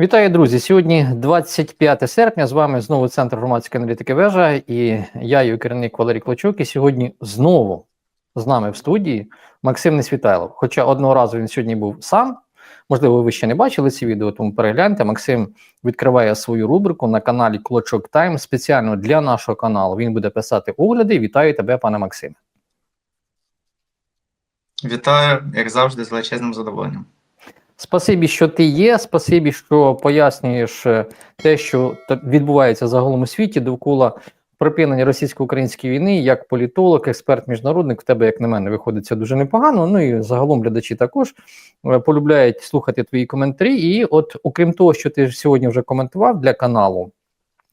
Вітаю, друзі! Сьогодні 25 серпня. З вами знову центр громадської аналітики вежа і я, її керівник Валерій Клочук. І сьогодні знову з нами в студії Максим Несвітайлов. Хоча одного разу він сьогодні був сам. Можливо, ви ще не бачили ці відео, тому перегляньте. Максим відкриває свою рубрику на каналі Клочок Тайм спеціально для нашого каналу. Він буде писати огляди. Вітаю тебе, пане Максиме. Вітаю, як завжди, з величезним задоволенням. Спасибі, що ти є. Спасибі, що пояснюєш е, те, що відбувається загалом у світі довкола припинення російсько-української війни. Як політолог, експерт, міжнародник, в тебе, як на мене, виходить це дуже непогано. Ну і загалом глядачі також е, полюбляють слухати твої коментарі. І от, окрім того, що ти сьогодні вже коментував для каналу.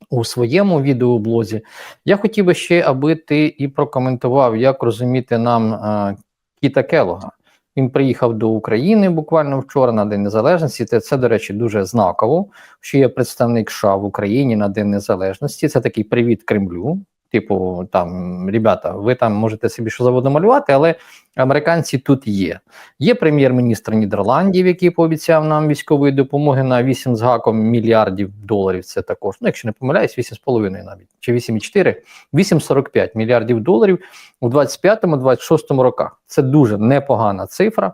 У своєму відеоблозі я хотів би ще, аби ти і прокоментував, як розуміти нам е, Кіта Келога. Він приїхав до України буквально вчора на День Незалежності. Це, це, до речі, дуже знаково, що є представник США в Україні на День Незалежності. Це такий привіт Кремлю. Типу, там, ребята, ви там можете собі що завгодно малювати, але американці тут є. Є прем'єр-міністр Нідерландів, який пообіцяв нам військової допомоги на 8 з гаком мільярдів доларів. Це також, ну якщо не помиляюсь, 8,5 навіть чи 8,4, 8,45 мільярдів доларів у 25-26 роках. Це дуже непогана цифра.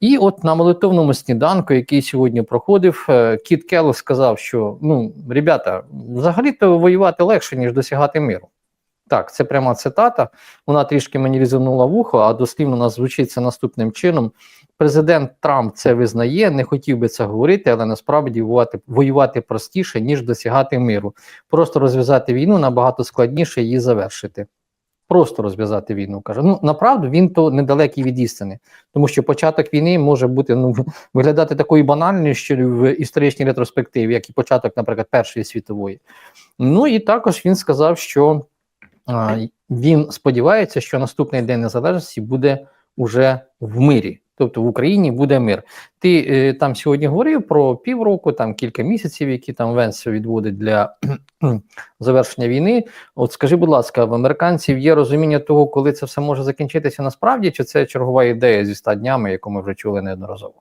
І от на молитовному сніданку, який сьогодні проходив, е, Кіт Келлог сказав, що ну, ребята, взагалі-то воювати легше, ніж досягати миру. Так, це пряма цитата. Вона трішки мені різанула вухо, а дослівно вона звучить це наступним чином. Президент Трамп це визнає, не хотів би це говорити, але насправді воювати, воювати простіше, ніж досягати миру. Просто розв'язати війну набагато складніше її завершити. Просто розв'язати війну. Каже. Ну, направду він то недалекий від істини, тому що початок війни може бути ну, виглядати такою банальною, що в історичній ретроспективі, як і початок, наприклад, Першої світової. Ну і також він сказав, що він сподівається, що наступний день незалежності буде уже в мирі. Тобто в Україні буде мир. Ти е, там сьогодні говорив про півроку, там кілька місяців, які там Венс відводить для завершення війни. От скажи, будь ласка, в американців є розуміння того, коли це все може закінчитися насправді, чи це чергова ідея зі ста днями, яку ми вже чули неодноразово?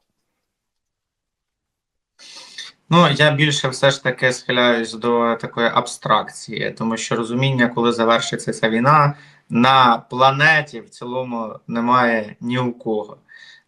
Ну, я більше все ж таки схиляюсь до такої абстракції, тому що розуміння, коли завершиться ця війна, на планеті в цілому немає ні у кого.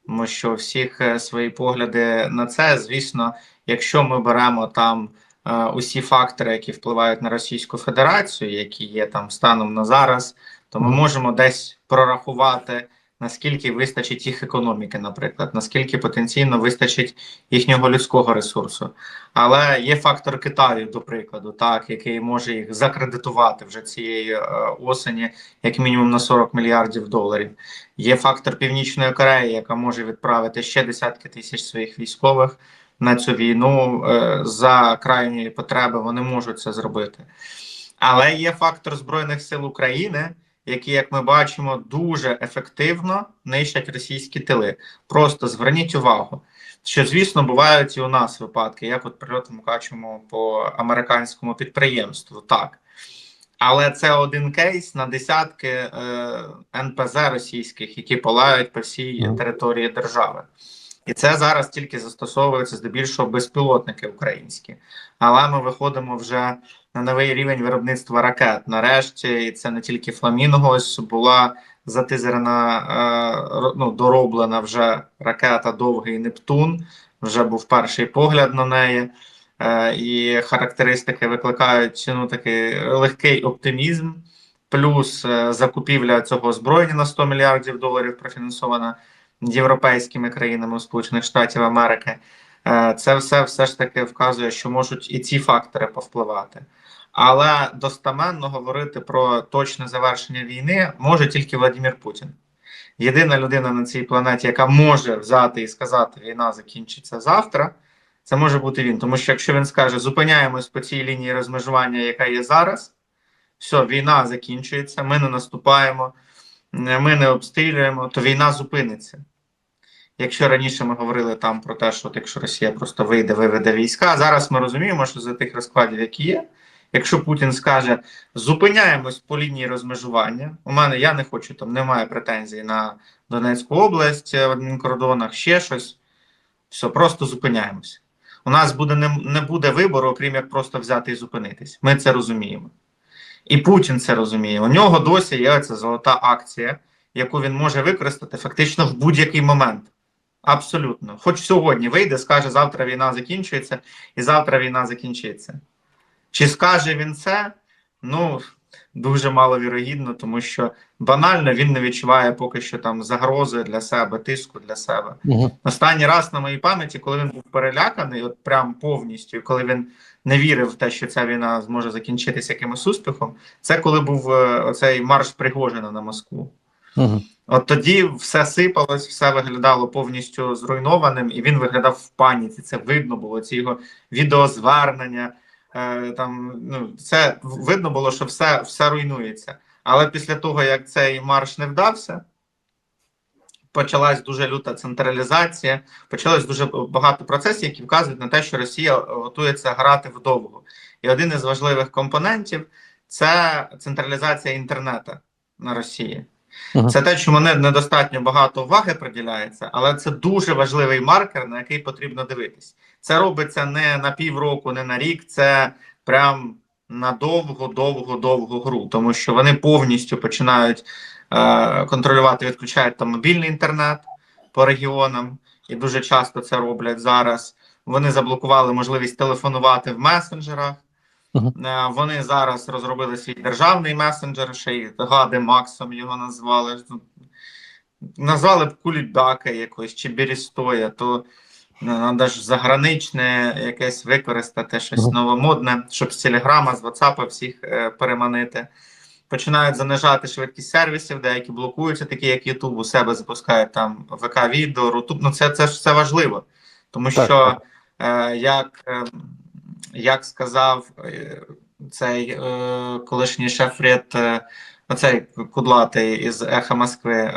Тому що всіх е, свої погляди на це, звісно, якщо ми беремо там е, усі фактори, які впливають на Російську Федерацію, які є там станом на зараз, то ми можемо десь прорахувати наскільки вистачить їх економіки, наприклад, наскільки потенційно вистачить їхнього людського ресурсу. Але є фактор Китаю, до прикладу, так який може їх закредитувати вже цієї е, осені, як мінімум на 40 мільярдів доларів. Є фактор Північної Кореї, яка може відправити ще десятки тисяч своїх військових на цю війну е, за крайні потреби. Вони можуть це зробити. Але є фактор Збройних сил України які, як ми бачимо, дуже ефективно нищать російські тили. Просто зверніть увагу, що звісно бувають і у нас випадки, як от прильотом бачимо по американському підприємству, так. Але це один кейс на десятки е, НПЗ російських, які палають по всій території держави. І це зараз тільки застосовується здебільшого безпілотники українські. Але ми виходимо вже на новий рівень виробництва ракет. Нарешті і це не тільки Фламінго, ось була затизерена, е, ну, дороблена вже ракета Довгий Нептун. Вже був перший погляд на неї. Е, і характеристики викликають ну, такий легкий оптимізм, плюс е, закупівля цього озброєння на 100 мільярдів доларів профінансована європейськими країнами Сполучених Штатів Америки. Це все все ж таки вказує, що можуть і ці фактори повпливати. Але достаменно говорити про точне завершення війни може тільки Владимир Путін. Єдина людина на цій планеті, яка може взяти і сказати, війна закінчиться завтра. Це може бути він. Тому що якщо він скаже, зупиняємось по цій лінії розмежування, яка є зараз, все, війна закінчується, ми не наступаємо, ми не обстрілюємо, то війна зупиниться. Якщо раніше ми говорили там про те, що от якщо Росія просто вийде, виведе війська, зараз ми розуміємо, що за тих розкладів, які є. Якщо Путін скаже зупиняємось по лінії розмежування, у мене я не хочу там, немає претензій на Донецьку область в адмінкордонах, ще щось. Все, просто зупиняємось. у нас буде не, не буде вибору, окрім як просто взяти і зупинитись. Ми це розуміємо. І Путін це розуміє. У нього досі є ця золота акція, яку він може використати фактично в будь-який момент. Абсолютно. Хоч сьогодні вийде, скаже, завтра війна закінчується, і завтра війна закінчиться. Чи скаже він це? Ну, дуже маловірогідно, тому що банально він не відчуває поки що там загрози для себе, тиску для себе. Угу. Останній раз на моїй пам'яті, коли він був переляканий, от прям повністю, коли він не вірив в те, що ця війна зможе закінчитися якимось успіхом, це коли був е, оцей марш Пригожина на Москву. От тоді все сипалось, все виглядало повністю зруйнованим, і він виглядав в паніці. Це видно було. Ці його відеозвернення. Е, там ну це видно було, що все, все руйнується. Але після того, як цей марш не вдався, почалась дуже люта централізація, почалось дуже багато процесів, які вказують на те, що Росія готується грати вдовго. І один із важливих компонентів це централізація інтернету на Росії. Ага. Це те, чому не недостатньо багато уваги приділяється, але це дуже важливий маркер, на який потрібно дивитись. Це робиться не на півроку, не на рік, це прям на довго, довго, довгу гру, тому що вони повністю починають е, контролювати, відключають там мобільний інтернет по регіонам, і дуже часто це роблять зараз. Вони заблокували можливість телефонувати в месенджерах. Мгм. Е, Вони зараз розробили свій державний месенджер, ще й гади Максом його назвали. Назвали б кулібака якось чи Берістоя, то треба ж заграничне якесь використати, щось Мгм. новомодне, щоб з Телеграма, з WhatsApp всіх е, переманити. Починають занижати швидкість сервісів, деякі блокуються, такі як YouTube, у себе запускають там ВК-відео, Рутуб. Ну це, це все важливо. Тому Так, що, так. Е, як, е, як сказав е, цей е, колишній шеф-ред, е, оцей кудлатий із Еха Москви,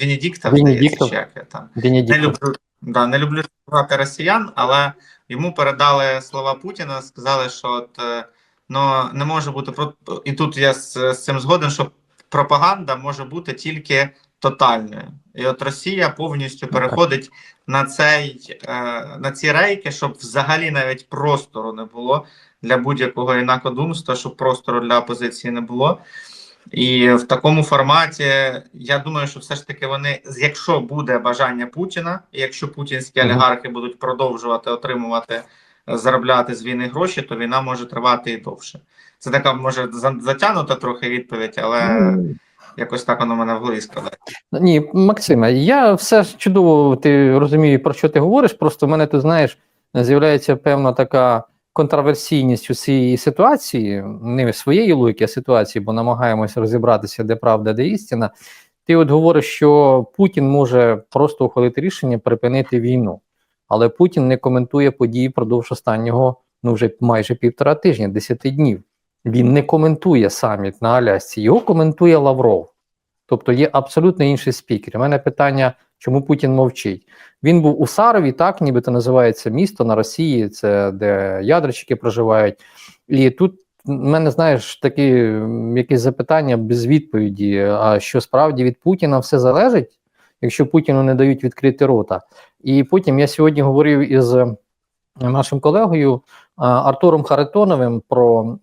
Венедіктов, Венедіктов. здається, як там. Не люблю, да, не люблю слухати росіян, але йому передали слова Путіна, сказали, що от, ну, не може бути і тут я з, з цим згоден, що пропаганда може бути тільки тотальною. І от Росія повністю переходить на цей е, на ці рейки, щоб взагалі навіть простору не було для будь-якого інакодумства, щоб простору для опозиції не було. І в такому форматі я думаю, що все ж таки вони, якщо буде бажання Путіна, і якщо путінські олігархи будуть продовжувати отримувати, е, заробляти з війни гроші, то війна може тривати і довше. Це така може затягнута трохи відповідь, але Ну, якось так воно мене в. Ні, Максиме, я все чудово ти розумію, про що ти говориш. Просто в мене тут, знаєш, з'являється певна така контраверсійність у цій ситуації, не своєї логіки, а ситуації, бо намагаємося розібратися, де правда, де істина. Ти от говориш, що Путін може просто ухвалити рішення припинити війну, але Путін не коментує події впродовж останнього, ну вже майже півтора тижня, 10 днів. Він не коментує саміт на Алясці, його коментує Лавров. Тобто є абсолютно інший спікер. У мене питання, чому Путін мовчить? Він був у Сарові, так нібито називається місто на Росії, це де ядерчики проживають. І тут в мене, знаєш, такі якісь запитання без відповіді. А що справді від Путіна все залежить, якщо Путіну не дають відкрити рота? І потім я сьогодні говорив із нашим колегою Артуром Харитоновим про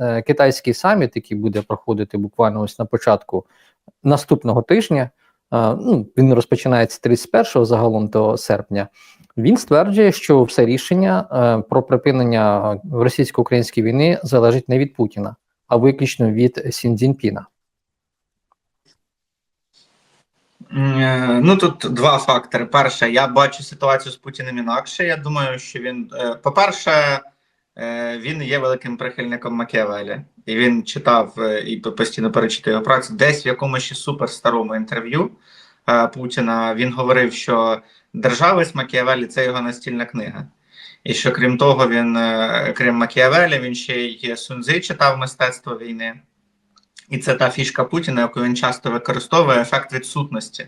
е, китайський саміт, який буде проходити буквально ось на початку наступного тижня. е, Ну, він розпочинається 31 загалом до серпня. Він стверджує, що все рішення е, про припинення російсько-української війни залежить не від Путіна, а виключно від Сін Ну тут два фактори. Перше, я бачу ситуацію з Путіним інакше. Я думаю, що він, е, по-перше, е, він є великим прихильником Макіавелі, і він читав е, і постійно перечитує його працю. Десь в якомусь ще суперстарому інтерв'ю е, Путіна він говорив, що державець Макіавелі це його настільна книга. І що крім того, він, е, крім Макіавелі, він ще й Сунзи читав мистецтво війни. І це та фішка Путіна, яку він часто використовує ефект відсутності.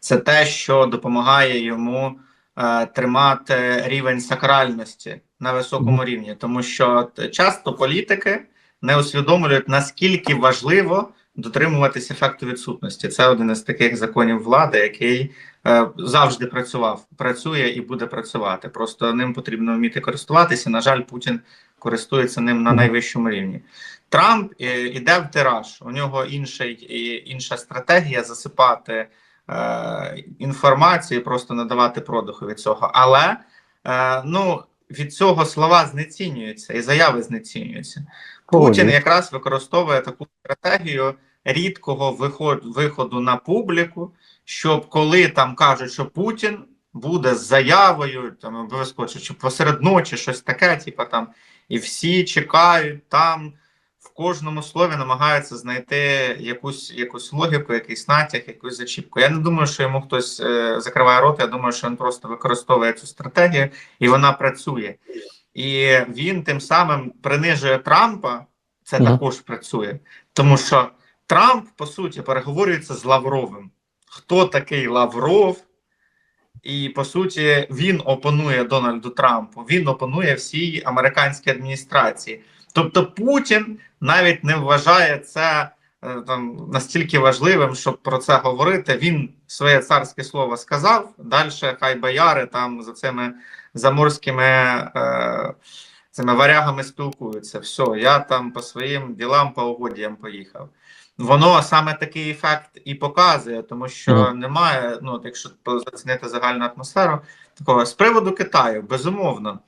Це те, що допомагає йому е, тримати рівень сакральності на високому рівні, тому що часто політики не усвідомлюють, наскільки важливо дотримуватись ефекту відсутності. Це один із таких законів влади, який е, завжди працював, працює і буде працювати. Просто ним потрібно вміти користуватися. На жаль, Путін користується ним на найвищому рівні. Трамп е, іде в тираж. У нього інший, інша стратегія засипати е, інформацію, і просто надавати продуху від цього. Але е, ну, від цього слова знецінюються і заяви знецінюються. Путін якраз використовує таку стратегію рідкого виход, виходу на публіку, щоб коли там кажуть, що Путін буде з заявою, там обов'язково чи посеред ночі щось таке, типу там, і всі чекають там. Кожному слові намагаються знайти якусь якусь логіку, якийсь натяг, якусь зачіпку. Я не думаю, що йому хтось е, закриває рот. Я думаю, що він просто використовує цю стратегію і вона працює. І він тим самим принижує Трампа. Це Мгм. також працює, тому що Трамп по суті переговорюється з Лавровим. Хто такий Лавров? І по суті він опонує Дональду Трампу. Він опонує всій американській адміністрації. Тобто Путін навіть не вважає це е, там настільки важливим, щоб про це говорити. Він своє царське слово сказав. Далі хай бояри там за цими заморськими е, цими варягами спілкуються. Все, я там по своїм ділам, по угодіям поїхав. Воно саме такий ефект і показує, тому що Мгм. немає, ну якщо зацінити загальну атмосферу, такого з приводу Китаю, безумовно,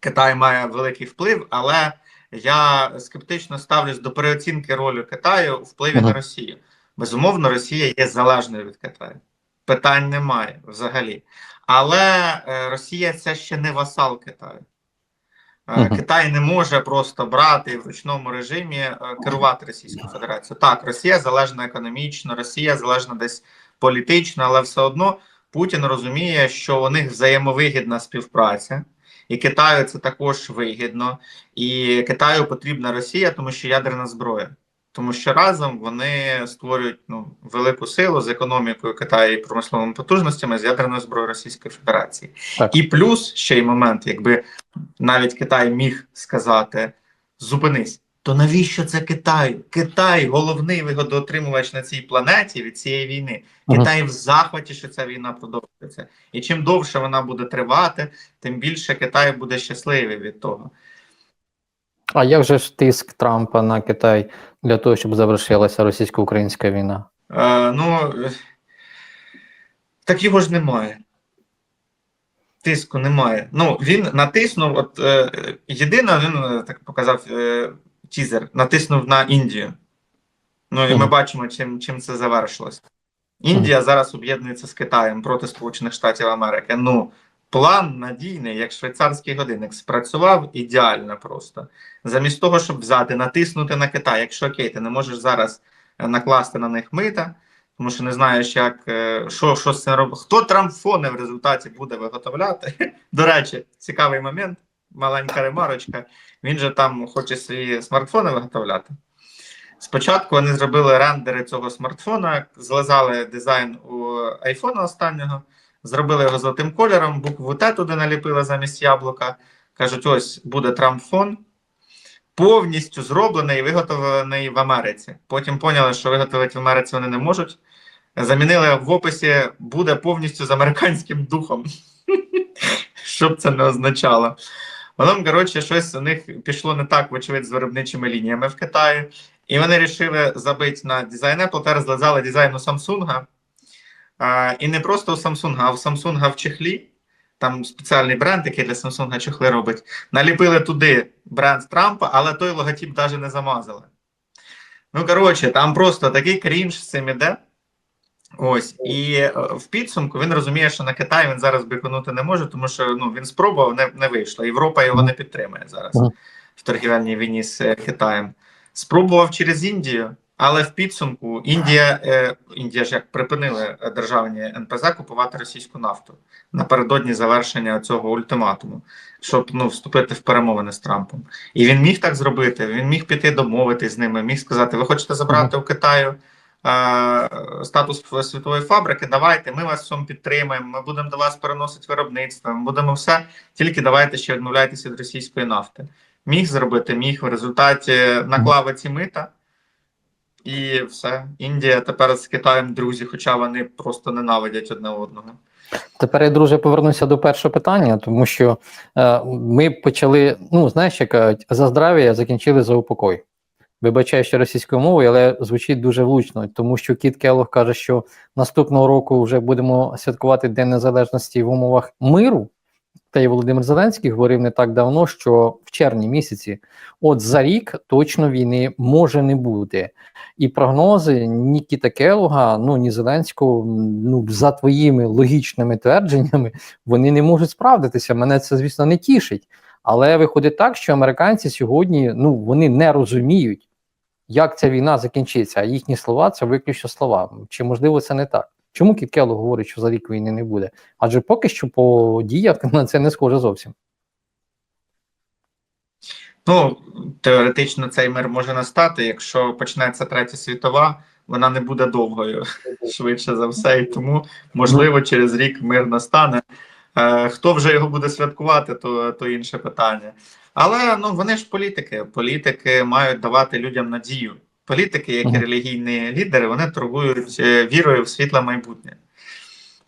Китай має великий вплив, але я скептично ставлюсь до переоцінки ролі Китаю у впливі на Росію. Безумовно, Росія є залежною від Китаю. Питань немає взагалі. Але е, Росія це ще не васал Китаю. Е, Мгм. Китай не може просто брати в ручному режимі е, керувати Російською Федерацією. Так, Росія залежна економічно, Росія залежна десь політично, але все одно Путін розуміє, що у них взаємовигідна співпраця, і Китаю це також вигідно. І Китаю потрібна Росія, тому що ядерна зброя. Тому що разом вони створюють ну, велику силу з економікою Китаю і промисловими потужностями з ядерною зброєю Російської Федерації. Так. І плюс ще й момент, якби навіть Китай міг сказати: зупинись, то навіщо це Китай? Китай головний вигодоотримувач на цій планеті від цієї війни. Китай в захваті, що ця війна продовжується. І чим довше вона буде тривати, тим більше Китай буде щасливий від того. А як же ж тиск Трампа на Китай для того, щоб завершилася російсько-українська війна? Е, ну так його ж немає. Тиску немає. Ну, він натиснув, от е, єдине, він е, так показав е, тізер, натиснув на Індію. Ну і ми бачимо, чим, чим це завершилось. Індія зараз об'єднується з Китаєм проти Сполучених Штатів Америки. Ну, план надійний, як швейцарський годинник, спрацював ідеально просто. Замість того, щоб взяти, натиснути на Китай, якщо окей, ти не можеш зараз е, накласти на них мита, тому що не знаєш, як е, що, що з цим робити. Хто трамфони в результаті буде виготовляти? До речі, цікавий момент, маленька ремарочка. Він же там хоче свої смартфони виготовляти. Спочатку вони зробили рендери цього смартфона, злизали дизайн у айфона останнього, зробили його золотим кольором, букву Т туди наліпили замість яблука. Кажуть, ось буде трамфон. Повністю зроблений і виготовлений в Америці. Потім поняли, що виготовити в Америці вони не можуть. Замінили в описі буде повністю з американським духом. Що б це не означало. Потім, коротше, щось у них пішло не так, вочевидь, з виробничими лініями в Китаї. І вони вирішили забити на дизайн Apple, тепер злизали дизайн у Samsung. А, і не просто у Samsung, а у Samsung в чехлі. Там спеціальний бренд, який для Samsung чехли робить. Наліпили туди бренд Трампа, але той логотип навіть не замазали. Ну, коротше, там просто такий крінж з цим іде. Ось, і е, в підсумку він розуміє, що на Китай він зараз биконути не може, тому що ну, він спробував, не, не вийшло. Європа його не підтримує зараз в торгівельній війні з е, Китаєм. Спробував через Індію, але в підсумку Індія, е, Індія ж як припинили державні НПЗ купувати російську нафту напередодні завершення цього ультиматуму, щоб ну, вступити в перемовини з Трампом. І він міг так зробити. Він міг піти домовитись з ними, міг сказати: Ви хочете забрати у Китаю статус світової фабрики? Давайте, ми вас в цьому підтримаємо. Ми будемо до вас переносити виробництво. Ми будемо все. Тільки давайте ще відмовляйтеся від російської нафти. Міг зробити, міг в результаті наклав ці мита. і все. Індія тепер з Китаєм друзі, хоча вони просто ненавидять одне одного. Тепер я, друже, повернуся до першого питання, тому що е, ми почали, ну, знаєш, як кажуть, за здрав'я закінчили за упокой. Вибачаю, що російською мовою, але звучить дуже влучно, тому що Кіт Келлог каже, що наступного року вже будемо святкувати День Незалежності в умовах миру. Та й Володимир Зеленський говорив не так давно, що в червні місяці, от за рік точно війни може не бути. І прогнози ні Кіта Келлога, ну ні Зеленського, ну за твоїми логічними твердженнями, вони не можуть справдитися. Мене це, звісно, не тішить. Але виходить так, що американці сьогодні ну вони не розуміють, як ця війна закінчиться. А їхні слова це виключно слова. Чи можливо це не так? Чому Кіт Келлог говорить, що за рік війни не буде? Адже поки що по діях на це не схоже зовсім. Ну, теоретично цей мир може настати, якщо почнеться третя світова, вона не буде довгою, швидше за все, і тому, можливо, через рік мир настане. Е, хто вже його буде святкувати, то, то інше питання. Але ну вони ж політики. Політики мають давати людям надію. Політики, як і релігійні лідери, вони торгують е, вірою в світле майбутнє.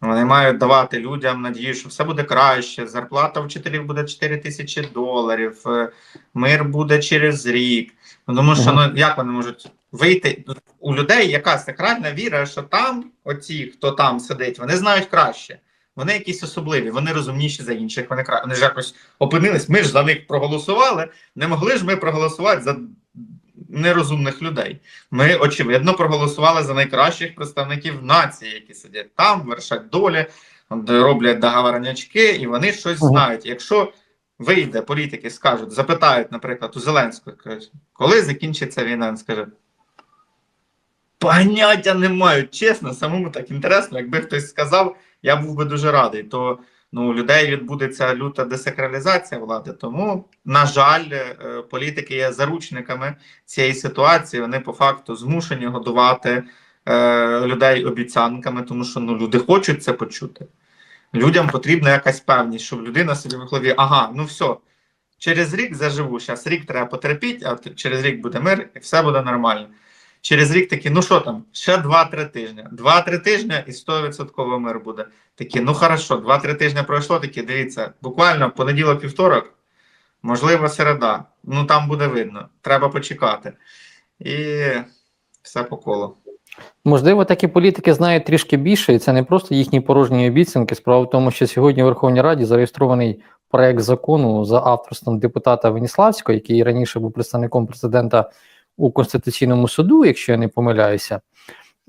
Вони мають давати людям надію, що все буде краще. Зарплата вчителів буде 4 тисячі доларів, е, мир буде через рік. Ну, Тому що ну як вони можуть вийти у людей якась сакральна віра, що там, оці, хто там сидить, вони знають краще. Вони якісь особливі, вони розумніші за інших. Вони кра... вони ж якось опинились. Ми ж за них проголосували. Не могли ж ми проголосувати за нерозумних людей. Ми очевидно проголосували за найкращих представників нації, які сидять там, вершать долі, роблять договорнячки, і вони щось знають. Якщо вийде політики, скажуть, запитають, наприклад, у Зеленського, коли закінчиться війна, він скаже. Поняття не маю, чесно, самому так інтересно. Якби хтось сказав, я був би дуже радий. То ну, у людей відбудеться люта десакралізація влади. Тому, на жаль, е, політики є заручниками цієї ситуації. Вони по факту змушені годувати е, людей обіцянками, тому що ну, люди хочуть це почути. Людям потрібна якась певність, щоб людина собі в голові, ага, ну все, через рік заживу. Зараз рік треба потерпіти, а через рік буде мир і все буде нормально. Через рік такі, ну що там, ще 2-3 тижні. 2-3 тижні і 100% мир буде. Такі, ну хорошо, 2-3 тижні пройшло, такі, дивіться, буквально понеділок, вівторок, можливо, середа. Ну там буде видно. Треба почекати. І все по колу. Можливо, такі політики знають трішки більше, і це не просто їхні порожні обіцянки. Справа в тому, що сьогодні в Верховній Раді зареєстрований проект закону за авторством депутата Веніславського, який раніше був представником президента у Конституційному суду, якщо я не помиляюся.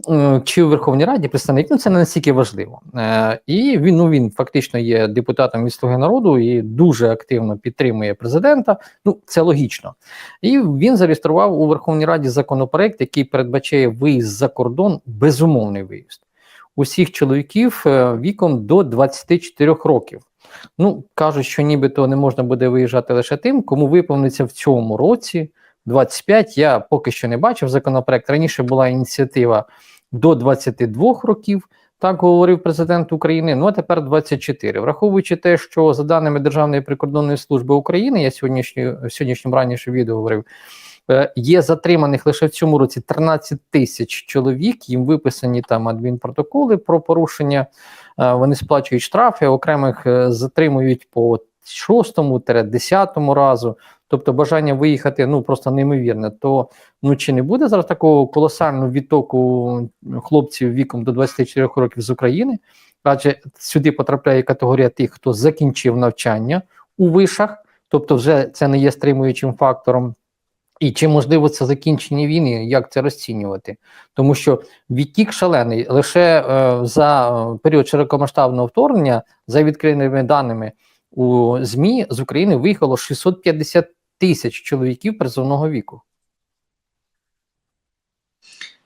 Е, Чи у Верховній Раді представник, ну це не настільки важливо. Е, І він ну він фактично є депутатом від Слуги народу і дуже активно підтримує президента. Ну це логічно. І він зареєстрував у Верховній Раді законопроект, який передбачає виїзд за кордон, безумовний виїзд усіх чоловіків е, віком до 24 років. Ну кажуть, що нібито не можна буде виїжджати лише тим, кому виповниться в цьому році 25. Я поки що не бачив законопроект. Раніше була ініціатива до 22 років. Так говорив президент України. Ну а тепер 24. Враховуючи те, що за даними Державної прикордонної служби України, я сьогоднішню в сьогоднішньому раніше відео говорив. е, Є затриманих лише в цьому році 13 тисяч чоловік. Їм виписані там адмінпротоколи про порушення. е, Вони сплачують штрафи, окремих е, затримують по шостому, десятому разу. Тобто бажання виїхати ну просто неймовірне. То ну чи не буде зараз такого колосального відтоку хлопців віком до 24 років з України? Адже сюди потрапляє категорія тих, хто закінчив навчання у вишах, тобто вже це не є стримуючим фактором. І чи можливо це закінчення війни, як це розцінювати? Тому що відтік шалений лише е, за е, період широкомасштабного вторгнення, за відкритими даними у ЗМІ з України виїхало 650 тисяч чоловіків призовного віку.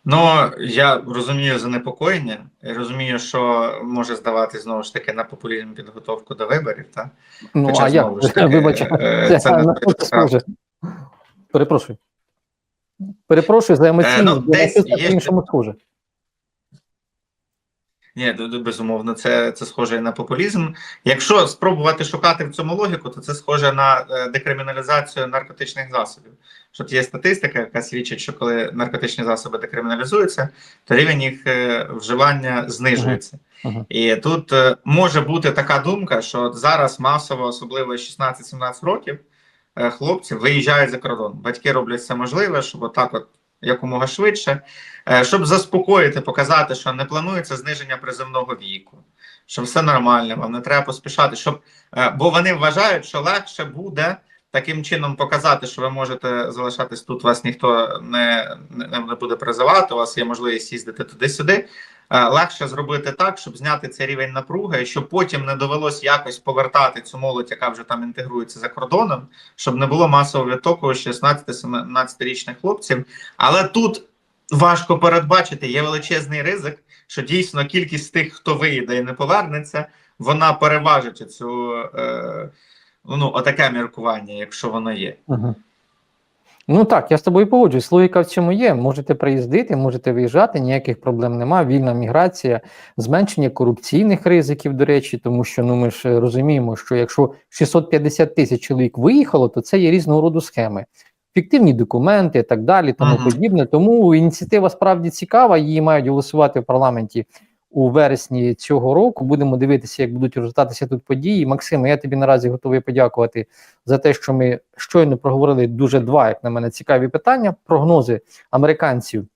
Ну, я розумію занепокоєння, і розумію, що може здавати знову ж таки на популізм підготовку до виборів, так? Ну Хоча, а як знову ж таки, вибач, е, це, не схоже? Перепрошую. Перепрошую за емоційність, ну, десь це є- по-іншому схоже. Ні, безумовно, це, це схоже на популізм. Якщо спробувати шукати в цьому логіку, то це схоже на е, декриміналізацію наркотичних засобів. Що є статистика, яка свідчить, що коли наркотичні засоби декриміналізуються, то рівень їх е, вживання знижується. І тут е, може бути така думка, що зараз масово, особливо 16-17 років, хлопці виїжджають за кордон. Батьки роблять все можливе, щоб отак, от якомога швидше, е, щоб заспокоїти, показати, що не планується зниження приземного віку, що все нормально, вам не треба поспішати, щоб е, бо вони вважають, що легше буде. Таким чином показати, що ви можете залишатись тут, вас ніхто не, не буде призивати, у вас є можливість їздити туди-сюди. Е, Легше зробити так, щоб зняти цей рівень напруги, щоб потім не довелось якось повертати цю молодь, яка вже там інтегрується за кордоном, щоб не було масового відтоку 16-17-річних хлопців. Але тут важко передбачити, є величезний ризик, що дійсно кількість тих, хто виїде і не повернеться, вона переважить цю е, ну, отаке міркування, якщо воно є. Угу. Ну так, я з тобою погоджуюсь. Логіка в цьому є. Можете приїздити, можете виїжджати, ніяких проблем немає. Вільна міграція, зменшення корупційних ризиків, до речі, тому що ну ми ж розуміємо, що якщо 650 тисяч чоловік виїхало, то це є різного роду схеми. Фіктивні документи і так далі, тому Мгм. подібне. Тому ініціатива справді цікава. Її мають голосувати в парламенті у вересні цього року. Будемо дивитися, як будуть розгортатися тут події. Максиме, я тобі наразі готовий подякувати за те, що ми щойно проговорили дуже два, як на мене, цікаві питання. Прогнози американців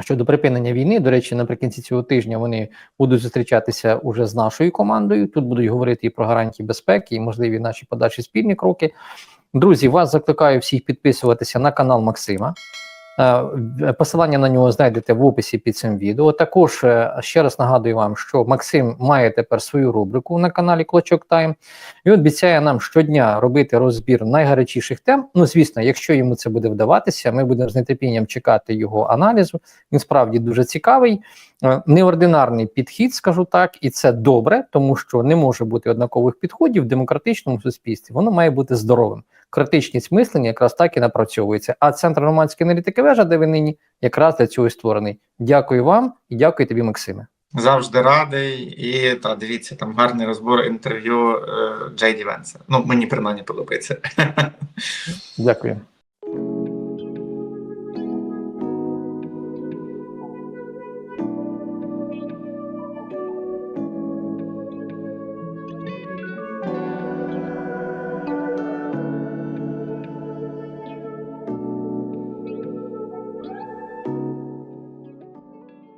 щодо припинення війни. До речі, наприкінці цього тижня вони будуть зустрічатися уже з нашою командою. Тут будуть говорити і про гарантії безпеки, і можливі наші подальші спільні кроки. Друзі, вас закликаю всіх підписуватися на канал Максима. Е, Посилання на нього знайдете в описі під цим відео. Також е, ще раз нагадую вам, що Максим має тепер свою рубрику на каналі Клочок Тайм. Він обіцяє нам щодня робити розбір найгарячіших тем. Ну, звісно, якщо йому це буде вдаватися, ми будемо з нетерпінням чекати його аналізу. Він справді дуже цікавий, Е, неординарний підхід, скажу так, і це добре, тому що не може бути однакових підходів в демократичному суспільстві. Воно має бути здоровим. Критичність мислення якраз так і напрацьовується. А центр громадської аналітики вежа, де ви нині, якраз для цього і створений. Дякую вам і дякую тобі, Максиме. Завжди радий. І та дивіться, там гарний розбор інтерв'ю е, Джейді Венса. Ну, мені принаймні подобається. Дякую.